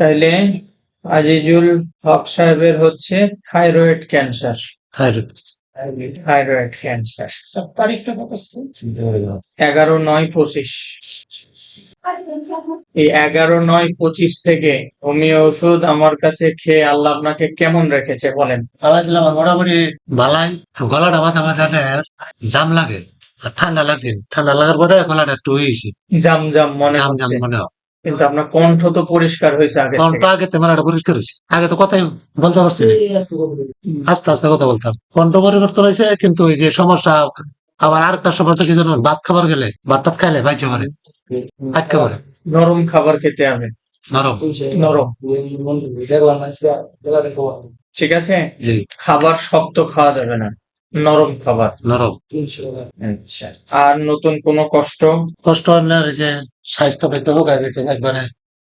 তাইলে আজিজুল হক সাহেবের হচ্ছে thyroid cancer. Thyroid. Thyroid cancer. এগারো নয় পঁচিশ। এই এগারো নয় পঁচিশ থেকে হোমিও ওষুধ আমার কাছে খেয়ে আল্লাহ আপনাকে কেমন রেখেছে বলেন? আওয়াজ মোটামুটি বালাই। গলাটা মাথা মাথা জাম লাগে। আর ঠান্ডা লাগছে। ঠান্ডা লাগার পরে গলাটা একটু হয়েছে। জাম জাম মনে জাম জাম মনে হয়। কিন্তু আপনার কণ্ঠ তো পরিষ্কার হয়েছে আগে কারণ তো আগে তেমন একটা পরিষ্কার হয়েছে। আগে তো কথাই বলতে পারছি আস্তে আস্তে কথা বলতাম কণ্ঠ পরিবর্তন হয়েছে কিন্তু ওই যে সমস্যা আবার আর আরেকটা সমস্যা কি জানো ভাত খাবার গেলে ভাত টাত খাইলে বাইচে পারে আটকে পারে নরম খাবার খেতে আমি। নরম। নরম। ঠিক আছে? জি। খাবার শক্ত খাওয়া যাবে না। নরম খাবার। নরম। আচ্ছা। আর নতুন কোনো কষ্ট? কষ্ট যে স্বাস্থ্য পেতে হোক আগে থেকে একবারে।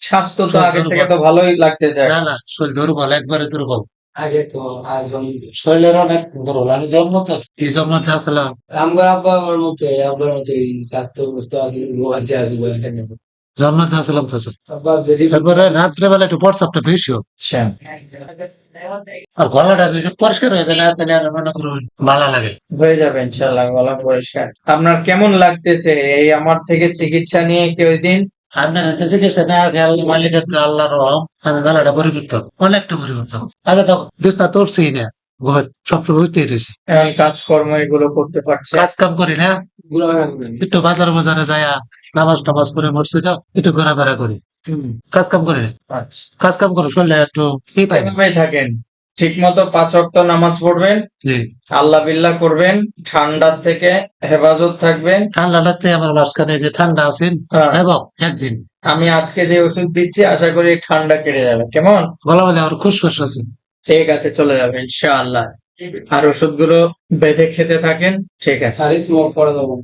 স্বাস্থ্য তো আগে থেকে তো ভালোই লাগতেছে। না না শরীর দুর্বল একবারে দুর্বল। আগে তো আয়োজন শরীরের অনেক দুর্বল আমি জন্ম তো এই জন্মতে আসলাম? আমার আব্বা আমার মতো আব্বার মতো স্বাস্থ্য সুস্থ আছে আছে আছে জন্মতে আসলাম তারপরে একটু প্রস্তাবটা বেশি হোক আর গলাটা যদি পরিষ্কার হয়ে গেলে তাহলে আর মনে করুন ভালো লাগে। হয়ে যাবে ইনশাল্লাহ গলা পরিষ্কার। আপনার কেমন লাগতেছে এই আমার থেকে চিকিৎসা নিয়ে কেউ দিন? আপনার হাতে চিকিৎসা না গেল মালিকের রহম আমি বেলাটা পরিবর্তন অনেকটা পরিবর্তন। আগে তো বিস্তার তোরছি না ঘর সবসময় বুঝতেই রয়েছি। এখন কাজকর্ম এগুলো করতে পারছে। কাজ কাম করি না একটু বাজার বাজারে যায়া নামাজ টামাজ করে যাও একটু ঘোরাফেরা করি। কাজ কাম করি আচ্ছা। কাজ কাম করে শুনলে একটু কি পাই থাকেন। ঠিক মতো পাঁচ ওয়াক্ত নামাজ পড়বেন আল্লাহ বিল্লাহ করবেন ঠান্ডার থেকে হেফাজত থাকবেন। ঠান্ডাটাতে আমার মাঝখানে যে ঠান্ডা আছেন হ্যাঁ, এবং একদিন। আমি আজকে যে ওষুধ দিচ্ছি আশা করি ঠান্ডা কেটে যাবে। কেমন? বলা বলে আমার খুশখুশ আছে। ঠিক আছে চলে যাবে ইনশাআল্লাহ। আর ওষুধগুলো বেঁধে খেতে থাকেন ঠিক আছে। সারি স্মোক করে দেবো।